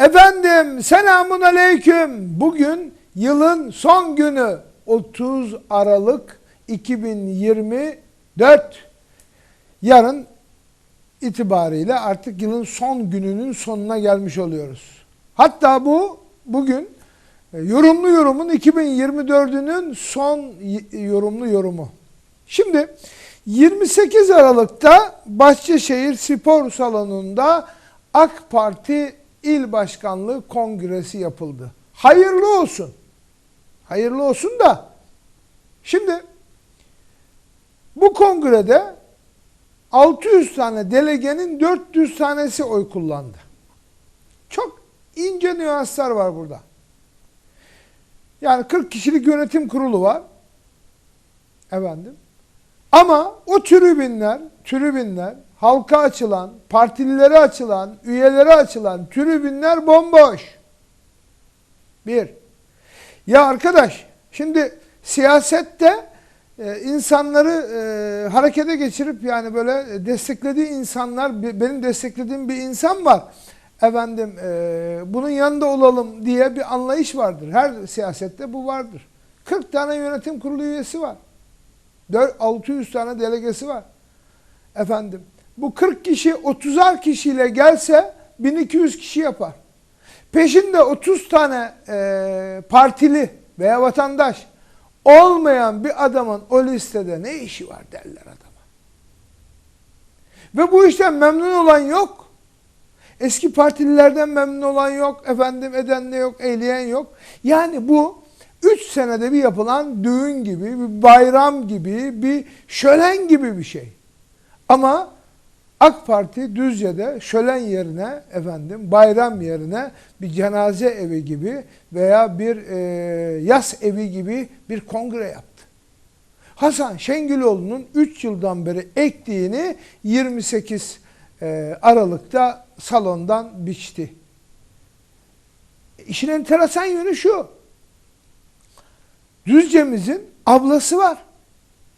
Efendim selamun aleyküm. Bugün yılın son günü 30 Aralık 2024. Yarın itibariyle artık yılın son gününün sonuna gelmiş oluyoruz. Hatta bu bugün e, yorumlu yorumun 2024'ünün son yorumlu yorumu. Şimdi 28 Aralık'ta Bahçeşehir Spor Salonu'nda AK Parti İl Başkanlığı Kongresi yapıldı. Hayırlı olsun. Hayırlı olsun da şimdi bu kongrede 600 tane delegenin 400 tanesi oy kullandı. Çok ince nüanslar var burada. Yani 40 kişilik yönetim kurulu var. Efendim. Ama o tribünler, tribünler, halka açılan, partililere açılan, üyelere açılan tribünler bomboş. Bir. Ya arkadaş, şimdi siyasette e, insanları e, harekete geçirip yani böyle desteklediği insanlar, benim desteklediğim bir insan var. Efendim e, bunun yanında olalım diye bir anlayış vardır. Her siyasette bu vardır. 40 tane yönetim kurulu üyesi var. 4 600 tane delegesi var. Efendim bu 40 kişi 30'ar kişiyle gelse 1200 kişi yapar. Peşinde 30 tane e, partili veya vatandaş olmayan bir adamın o listede ne işi var derler adama. Ve bu işten memnun olan yok. Eski partililerden memnun olan yok. Efendim eden de yok, eyleyen yok. Yani bu 3 senede bir yapılan düğün gibi, bir bayram gibi, bir şölen gibi bir şey. Ama AK Parti Düzce'de şölen yerine efendim bayram yerine bir cenaze evi gibi veya bir e, yas evi gibi bir kongre yaptı. Hasan Şengüloğlu'nun 3 yıldan beri ektiğini 28 e, Aralık'ta salondan biçti. İşin enteresan yönü şu. Düzce'mizin ablası var.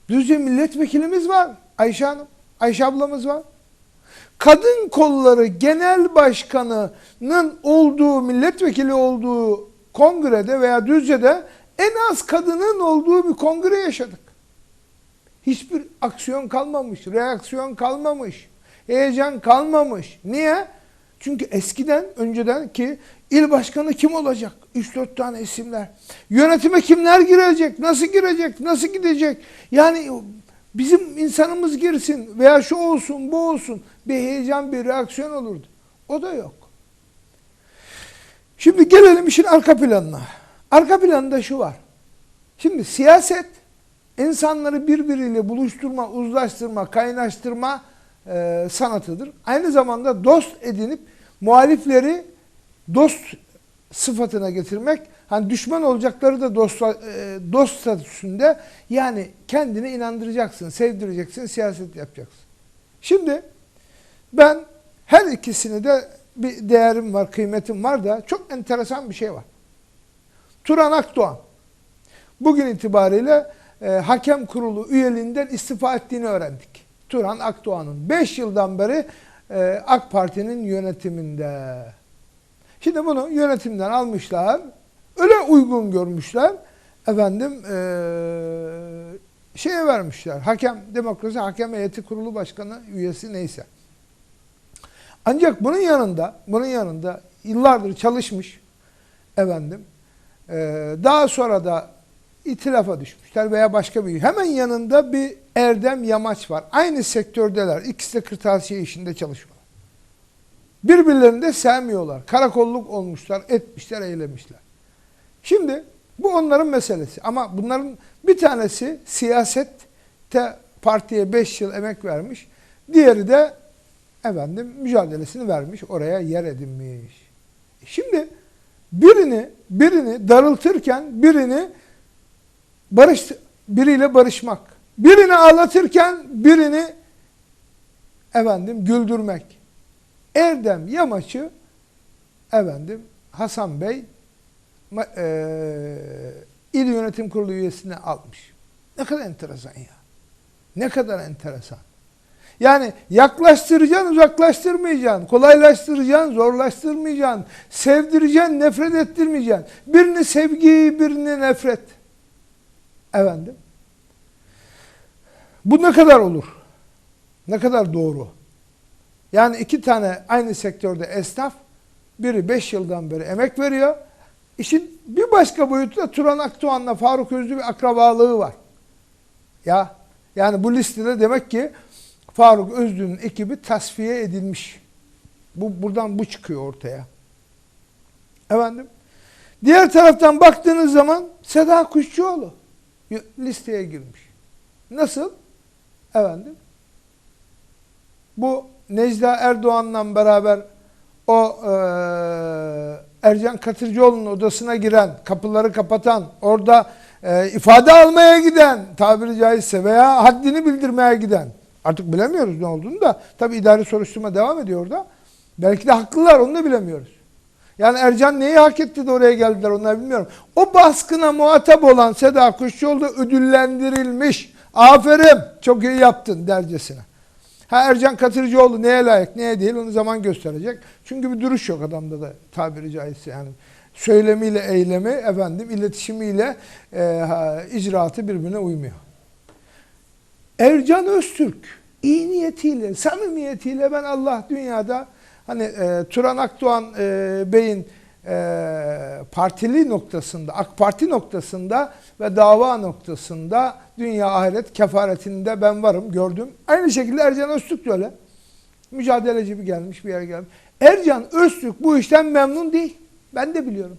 Düzce milletvekilimiz var. Ayşe Hanım. Ayşe ablamız var. Kadın kolları genel başkanının olduğu, milletvekili olduğu kongrede veya Düzce'de en az kadının olduğu bir kongre yaşadık. Hiçbir aksiyon kalmamış, reaksiyon kalmamış, heyecan kalmamış. Niye? Çünkü eskiden, önceden ki il başkanı kim olacak? 3-4 tane isimler. Yönetime kimler girecek? Nasıl girecek? Nasıl gidecek? Yani bizim insanımız girsin veya şu olsun, bu olsun. Bir heyecan, bir reaksiyon olurdu. O da yok. Şimdi gelelim işin arka planına. Arka planda şu var. Şimdi siyaset insanları birbiriyle buluşturma, uzlaştırma, kaynaştırma e, sanatıdır. Aynı zamanda dost edinip muhalifleri dost sıfatına getirmek, hani düşman olacakları da dost, e, dost statüsünde yani kendini inandıracaksın, sevdireceksin, siyaset yapacaksın. Şimdi ben her ikisini de bir değerim var, kıymetim var da çok enteresan bir şey var. Turan Akdoğan bugün itibariyle e, hakem kurulu üyeliğinden istifa ettiğini öğrendik. Turan Akdoğan'ın 5 yıldan beri e, AK Parti'nin yönetiminde. Şimdi bunu yönetimden almışlar. Öyle uygun görmüşler. Efendim e, şeye vermişler. Hakem demokrasi hakem heyeti kurulu başkanı üyesi neyse. Ancak bunun yanında bunun yanında yıllardır çalışmış efendim e, daha sonra da itilafa düşmüşler veya başka bir hemen yanında bir Erdem Yamaç var. Aynı sektördeler. İkisi de kırtasiye işinde çalışıyorlar. Birbirlerini de sevmiyorlar. Karakolluk olmuşlar, etmişler, eylemişler. Şimdi bu onların meselesi. Ama bunların bir tanesi siyasette partiye 5 yıl emek vermiş. Diğeri de efendim mücadelesini vermiş, oraya yer edinmiş. Şimdi birini birini darıltırken birini barış biriyle barışmak, birini ağlatırken birini efendim güldürmek. Erdem Yamaç'ı efendim Hasan Bey eee il yönetim kurulu üyesine almış. Ne kadar enteresan ya. Ne kadar enteresan. Yani yaklaştıracaksın, uzaklaştırmayacaksın. Kolaylaştıracaksın, zorlaştırmayacaksın. Sevdireceksin, nefret ettirmeyeceksin. Birini sevgi, birini nefret. Efendim. Bu ne kadar olur? Ne kadar doğru? Yani iki tane aynı sektörde esnaf, biri 5 yıldan beri emek veriyor. İşin bir başka boyutu da Turan Akdoğan'la Faruk Özlü bir akrabalığı var. Ya yani bu listede demek ki Faruk Özlü'nün ekibi tasfiye edilmiş. Bu buradan bu çıkıyor ortaya. Efendim. Diğer taraftan baktığınız zaman Seda Kuşçuoğlu listeye girmiş. Nasıl? Efendim. Bu Necla Erdoğan'la beraber o e, Ercan Katırcıoğlu'nun odasına giren, kapıları kapatan, orada e, ifade almaya giden tabiri caizse veya haddini bildirmeye giden artık bilemiyoruz ne olduğunu da tabi idari soruşturma devam ediyor orada. Belki de haklılar onu da bilemiyoruz. Yani Ercan neyi hak etti de oraya geldiler onlar bilmiyorum. O baskına muhatap olan Seda Kuşçuoğlu ödüllendirilmiş. Aferin çok iyi yaptın dercesine. Ha Ercan Katırcıoğlu neye layık neye değil onu zaman gösterecek. Çünkü bir duruş yok adamda da tabiri caizse yani. Söylemiyle eylemi efendim iletişimiyle e, icraatı birbirine uymuyor. Ercan Öztürk iyi niyetiyle, samimiyetiyle ben Allah dünyada hani e, Turan Akdoğan e, Bey'in e, partili noktasında, AK Parti noktasında ve dava noktasında dünya ahiret kefaretinde ben varım gördüm. Aynı şekilde Ercan Öztürk de öyle. Mücadeleci bir gelmiş bir yere gelmiş. Ercan Öztürk bu işten memnun değil. Ben de biliyorum.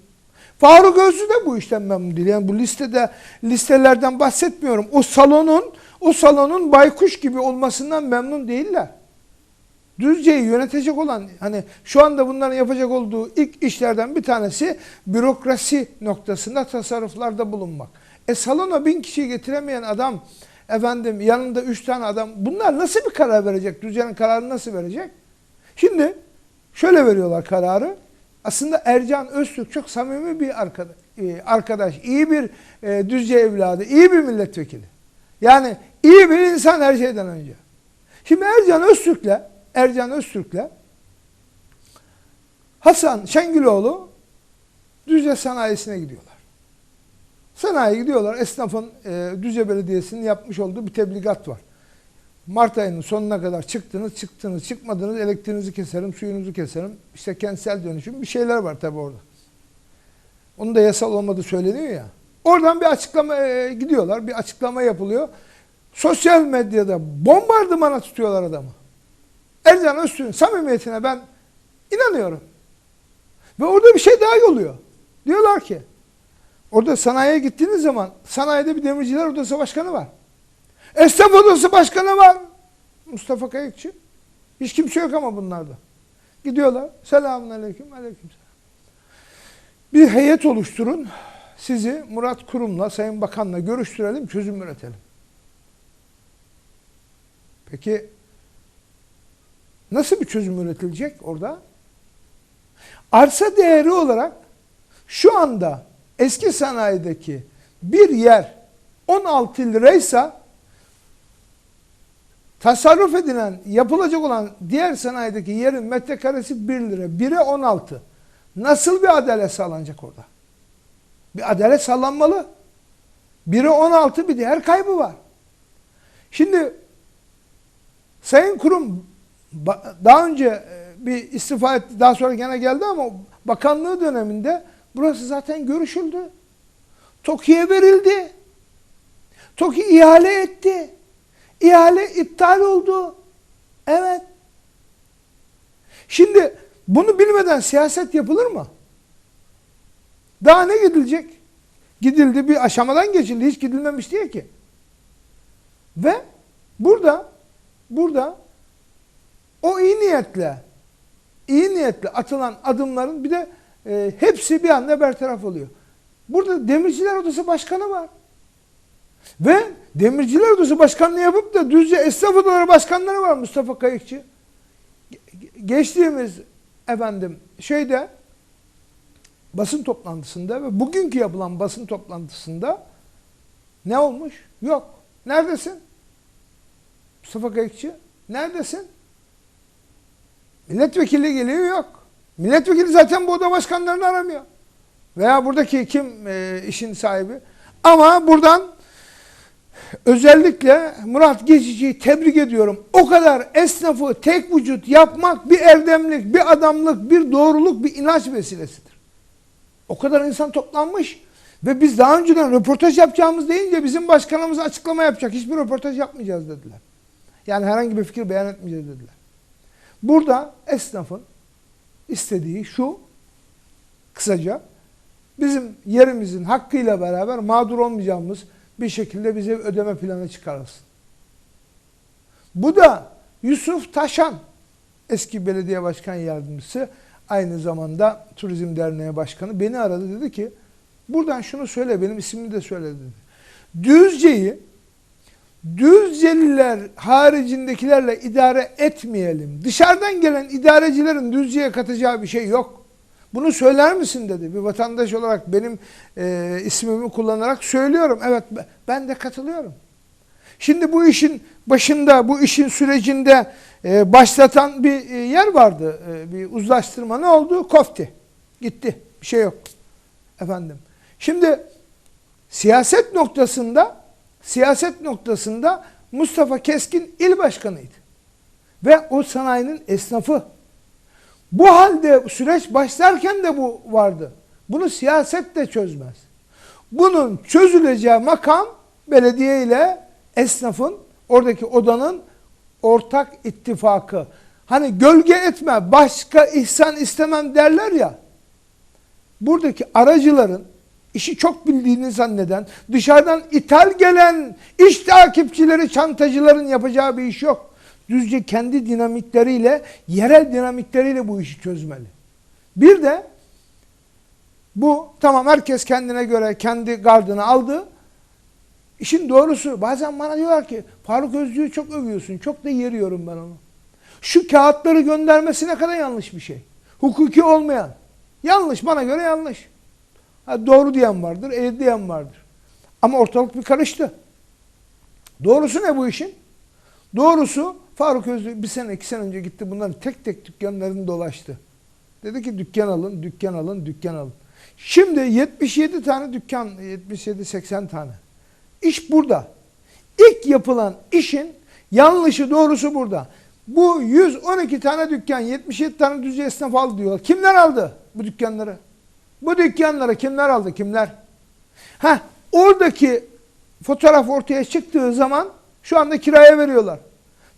Faruk Özlü de bu işten memnun değil. Yani bu listede listelerden bahsetmiyorum. O salonun o salonun baykuş gibi olmasından memnun değiller. Düzce'yi yönetecek olan hani şu anda bunların yapacak olduğu ilk işlerden bir tanesi bürokrasi noktasında tasarruflarda bulunmak. E salona bin kişiyi getiremeyen adam efendim yanında üç tane adam bunlar nasıl bir karar verecek? Düzce'nin kararını nasıl verecek? Şimdi şöyle veriyorlar kararı. Aslında Ercan Öztürk çok samimi bir arkadaş, arkadaş iyi bir e, Düzce evladı, iyi bir milletvekili. Yani iyi bir insan her şeyden önce. Şimdi Ercan Öztürk'le Ercan Öztürk'le Hasan Şengüloğlu Düzce sanayisine gidiyorlar. Sanayiye gidiyorlar. Esnafın e, Düzce Belediyesi'nin yapmış olduğu bir tebligat var. Mart ayının sonuna kadar çıktınız, çıktınız, çıkmadınız, elektriğinizi keserim, suyunuzu keserim. İşte kentsel dönüşüm bir şeyler var tabi orada. Onun da yasal olmadığı söyleniyor ya. Oradan bir açıklama e, gidiyorlar, bir açıklama yapılıyor. Sosyal medyada bombardımana tutuyorlar adamı. Ercan Öztürk'ün samimiyetine ben inanıyorum. Ve orada bir şey daha oluyor. Diyorlar ki, orada sanayiye gittiğiniz zaman sanayide bir demirciler odası başkanı var. Esnaf odası başkanı var. Mustafa Kayıkçı. Hiç kimse yok ama bunlarda. Gidiyorlar. Selamun aleyküm. Aleyküm selam. Bir heyet oluşturun. Sizi Murat Kurum'la, Sayın Bakan'la görüştürelim, çözüm üretelim. Peki nasıl bir çözüm üretilecek orada? Arsa değeri olarak şu anda eski sanayideki bir yer 16 liraysa tasarruf edilen, yapılacak olan diğer sanayideki yerin metrekaresi 1 lira. 1'e 16. Nasıl bir adalet sağlanacak orada? Bir adalet sağlanmalı. 1'e 16 bir değer kaybı var. Şimdi Sayın Kurum daha önce e, bir istifa etti, daha sonra gene geldi ama bakanlığı döneminde burası zaten görüşüldü. TOKİ'ye verildi. TOKİ ihale etti. İhale iptal oldu. Evet. Şimdi bunu bilmeden siyaset yapılır mı? Daha ne gidilecek? Gidildi bir aşamadan geçildi. Hiç gidilmemiş diye ki. Ve burada burada o iyi niyetle iyi niyetle atılan adımların bir de e, hepsi bir anda bertaraf oluyor. Burada Demirciler Odası Başkanı var. Ve Demirciler Odası Başkanlığı yapıp da Düzce Esnaf Odaları Başkanları var Mustafa Kayıkçı. Geçtiğimiz efendim şeyde basın toplantısında ve bugünkü yapılan basın toplantısında ne olmuş? Yok. Neredesin? Mustafa Kayıkçı Neredesin? Milletvekili geliyor yok. Milletvekili zaten bu oda başkanlarını aramıyor. Veya buradaki kim e, işin sahibi. Ama buradan özellikle Murat Geçici'yi tebrik ediyorum. O kadar esnafı tek vücut yapmak bir erdemlik, bir adamlık, bir doğruluk, bir inanç vesilesidir. O kadar insan toplanmış ve biz daha önceden röportaj yapacağımız deyince bizim başkanımız açıklama yapacak. Hiçbir röportaj yapmayacağız dediler. Yani herhangi bir fikir beyan etmeyeceğiz dediler. Burada esnafın istediği şu, kısaca, bizim yerimizin hakkıyla beraber mağdur olmayacağımız bir şekilde bize ödeme planı çıkarılsın. Bu da Yusuf Taşan, eski belediye başkan yardımcısı, aynı zamanda Turizm Derneği Başkanı beni aradı dedi ki, buradan şunu söyle, benim ismimi de söyle dedi. Düzce'yi Düzceliler haricindekilerle idare etmeyelim. Dışarıdan gelen idarecilerin Düzce'ye katacağı bir şey yok. Bunu söyler misin dedi. Bir vatandaş olarak benim e, ismimi kullanarak söylüyorum. Evet ben de katılıyorum. Şimdi bu işin başında, bu işin sürecinde e, başlatan bir e, yer vardı. E, bir uzlaştırma ne oldu? Kofti. Gitti. Bir şey yok. Efendim. Şimdi siyaset noktasında siyaset noktasında Mustafa Keskin il başkanıydı. Ve o sanayinin esnafı. Bu halde süreç başlarken de bu vardı. Bunu siyaset de çözmez. Bunun çözüleceği makam belediye ile esnafın, oradaki odanın ortak ittifakı. Hani gölge etme, başka ihsan istemem derler ya. Buradaki aracıların işi çok bildiğini zanneden, dışarıdan ithal gelen iş takipçileri, çantacıların yapacağı bir iş yok. Düzce kendi dinamikleriyle, yerel dinamikleriyle bu işi çözmeli. Bir de bu tamam herkes kendine göre kendi gardını aldı. İşin doğrusu bazen bana diyorlar ki Faruk Özcü'yü çok övüyorsun. Çok da yeriyorum ben onu. Şu kağıtları göndermesi ne kadar yanlış bir şey. Hukuki olmayan. Yanlış bana göre yanlış. Ha, doğru diyen vardır, eğri diyen vardır. Ama ortalık bir karıştı. Doğrusu ne bu işin? Doğrusu Faruk Özlü bir sene iki sene önce gitti bunların tek tek dükkanlarını dolaştı. Dedi ki dükkan alın, dükkan alın, dükkan alın. Şimdi 77 tane dükkan, 77-80 tane. İş burada. İlk yapılan işin yanlışı doğrusu burada. Bu 112 tane dükkan, 77 tane düzce esnaf aldı diyorlar. Kimler aldı bu dükkanları? Bu dükkanları kimler aldı? Kimler? Ha, oradaki fotoğraf ortaya çıktığı zaman şu anda kiraya veriyorlar.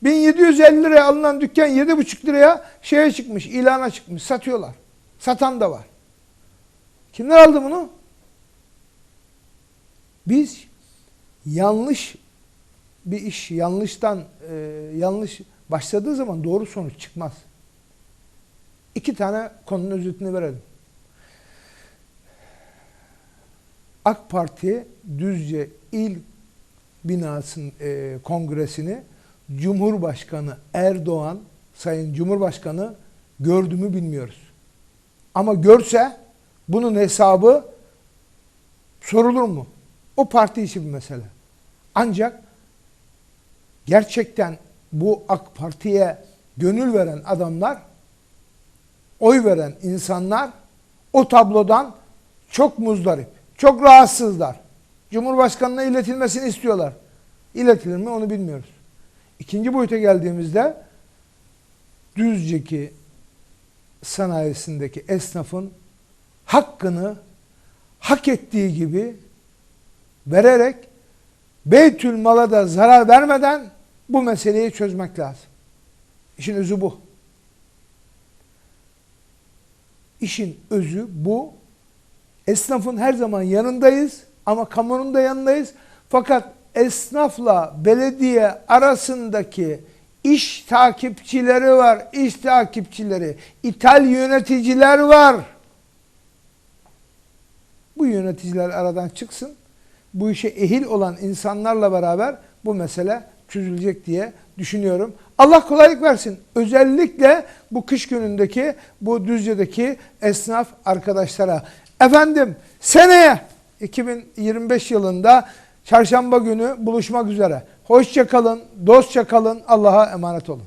1750 liraya alınan dükkan 7,5 liraya şeye çıkmış, ilana çıkmış, satıyorlar. Satan da var. Kimler aldı bunu? Biz yanlış bir iş, yanlıştan e, yanlış başladığı zaman doğru sonuç çıkmaz. İki tane konunun özetini verelim. AK Parti Düzce İl binasının e, kongresini Cumhurbaşkanı Erdoğan, Sayın Cumhurbaşkanı gördü mü bilmiyoruz. Ama görse bunun hesabı sorulur mu? O parti için bir mesele. Ancak gerçekten bu AK Parti'ye gönül veren adamlar, oy veren insanlar o tablodan çok muzdarip. Çok rahatsızlar. Cumhurbaşkanına iletilmesini istiyorlar. İletilir mi onu bilmiyoruz. İkinci boyuta geldiğimizde Düzce'ki sanayisindeki esnafın hakkını hak ettiği gibi vererek Beytül Mal'a da zarar vermeden bu meseleyi çözmek lazım. İşin özü bu. İşin özü bu. Esnafın her zaman yanındayız ama kamunun da yanındayız. Fakat esnafla belediye arasındaki iş takipçileri var, iş takipçileri, ithal yöneticiler var. Bu yöneticiler aradan çıksın. Bu işe ehil olan insanlarla beraber bu mesele çözülecek diye düşünüyorum. Allah kolaylık versin. Özellikle bu kış günündeki, bu Düzce'deki esnaf arkadaşlara. Efendim seneye 2025 yılında çarşamba günü buluşmak üzere. Hoşça kalın, dostça kalın, Allah'a emanet olun.